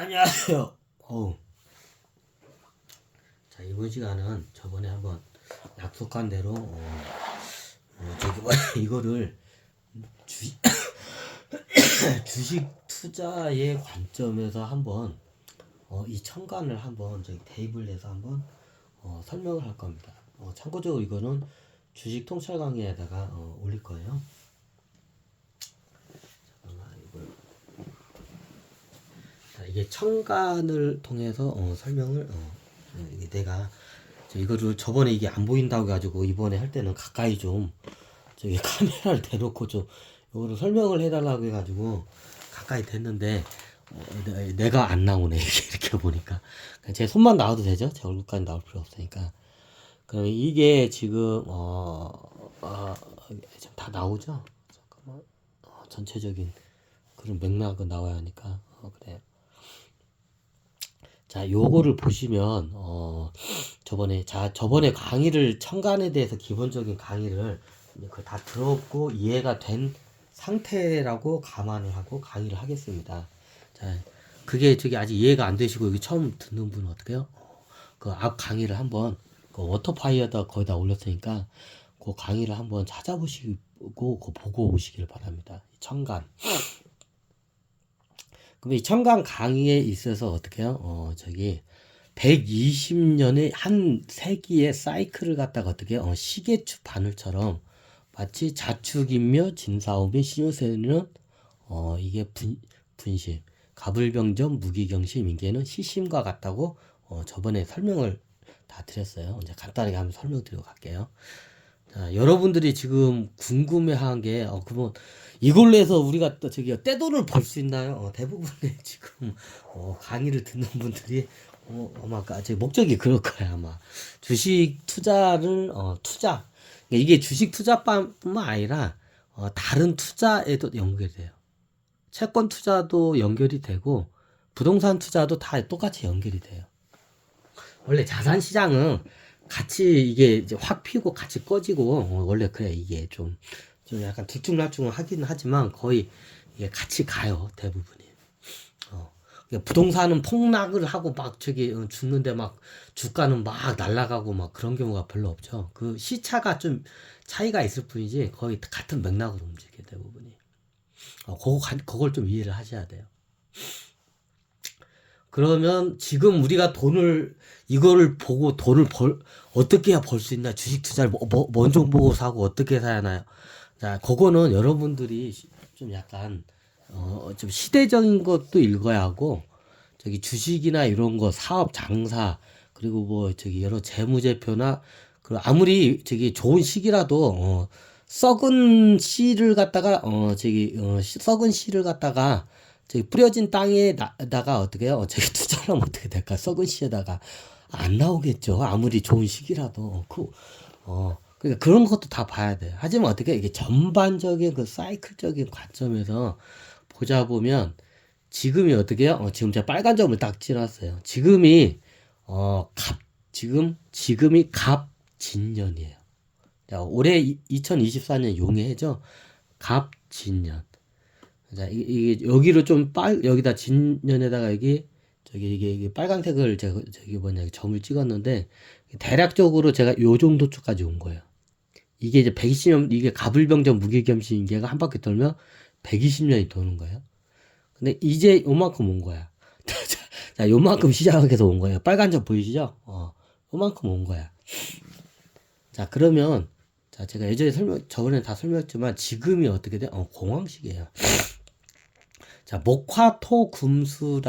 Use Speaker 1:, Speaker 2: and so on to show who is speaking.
Speaker 1: 안녕하세요. 어우. 자 이번 시간은 저번에 한번 약속한 대로 어, 어, 저기 뭐 이거를 주, 주식 투자의 관점에서 한번 어, 이 청간을 한번 저기 테이블 내서 한번 어, 설명을 할 겁니다. 어, 참고적으로 이거는 주식 통찰 강의에다가 어, 올릴 거예요. 잠깐만 이걸 자, 이게 청간을 통해서 어, 설명을 어, 내가 저 이거를 저번에 이게 안 보인다고 해가지고 이번에 할 때는 가까이 좀 저기 카메라를 대놓고 좀 이거를 설명을 해달라고 해가지고 가까이 됐는데 어, 내- 내가 안 나오네. 이렇게, 보니까. 제 손만 나와도 되죠? 제 얼굴까지 나올 필요 없으니까. 그럼 이게 지금 어, 어다 나오죠? 잠깐만. 어, 전체적인 그런 맥락은 나와야 하니까. 어, 그래 자, 요거를 보시면 어 저번에 자 저번에 강의를 청간에 대해서 기본적인 강의를 그 다 들었고 이해가 된 상태라고 감안을 하고 강의를 하겠습니다. 자, 그게 저기 아직 이해가 안 되시고 여기 처음 듣는 분은 어떡해요? 그 앞 강의를 한번 그 워터파이어다 거기다 올렸으니까 그 강의를 한번 찾아보시고 그 보고 오시길 바랍니다. 청간. 그럼 이 청강 강의에 있어서 어떻게 해요? 어, 저기 120년의 한 세기의 사이클을 갖다가 어떻게? 어, 시계추 바늘처럼 마치 자축인묘 진사오미 신유세는 어, 이게 분, 분심, 가불병전 무기경심 인계는 시심과 같다고 어, 저번에 설명을 다 드렸어요. 이제 간단하게 한번 설명드리고 갈게요. 자, 여러분들이 지금 궁금해한 게, 어, 그러면 이걸로 해서 우리가 또 저기 떼돈을 벌 수 있나요? 어, 대부분의 지금 어, 강의를 듣는 분들이 어, 아마 그- 제 목적이 그럴 거야 아마 주식 투자를 어, 투자 그러니까 이게 주식 투자뿐만 아니라 어, 다른 투자에도 연결이 돼요. 채권 투자도 연결이 되고 부동산 투자도 다 똑같이 연결이 돼요. 원래 자산 시장은 같이 이게 이제 확 피고 같이 꺼지고 어, 원래 그래 이게 좀, 좀 약간 들쭉날쭉은 하긴 하지만 거의 이게 같이 가요 대부분이. 어. 그러니까 부동산은 폭락을 하고 막 저기 어, 죽는데 막 주가는 막 날아가고 막 그런 경우가 별로 없죠. 그 시차가 좀 차이가 있을 뿐이지 거의 같은 맥락으로 움직여 대부분이. 어, 그거 가- 그걸 좀 이해를 하셔야 돼요. 그러면 지금 우리가 돈을 이거를 보고 돈을 벌 어떻게 해야 벌 수 있나 주식 투자를 뭐, 뭐, 먼저 보고 사고 어떻게 사야 하나요? 자, 그거는 여러분들이 시- 좀 약간 어, 좀 시대적인 것도 읽어야 하고 저기 주식이나 이런 거 사업 장사 그리고 뭐 저기 여러 재무제표나 그 아무리 저기 좋은 시기라도 어, 썩은 씨를 갖다가 어 저기 어, 씨- 썩은 씨를 갖다가 저기 뿌려진 땅에다가 어떻게 해요? 어, 저기 투자를 하면 어떻게 될까? 썩은 씨에다가 안 나오겠죠. 아무리 좋은 시기라도 그 어. 그러니까 그런 것도 다 봐야 돼요. 하지만 어떻게 이게 전반적인 그 사이클적인 관점에서 보자 보면 지금이 어떻게 해요? 어, 지금 제가 빨간 점을 딱 찍어놨어요. 지금이 어, 갑 지금 지금이 갑 진년이에요. 자, 올해 2024년 용해죠. 갑 진년. 자, 이- 이게 여기를 좀빨 여기다 진년에다가 여기 저기 이게, 이게 빨간색을 제가 저기 뭐냐 점을 찍었는데 대략적으로 제가 요 정도 쪽까지 온 거예요. 이게 이제 120년 이게 가불병전 무기겸신 인계가 한 바퀴 돌면 120년이 도는 거예요. 근데 이제 요만큼 온 거야. 자, 요만큼 시작해서 온 거예요. 빨간 점 보이시죠? 어, 요만큼 온 거야. 자, 그러면 자, 제가 예전에 설명 저번에 다 설명했지만 지금이 어떻게 돼? 어, 공황식이에요. 자, 목화토 금수라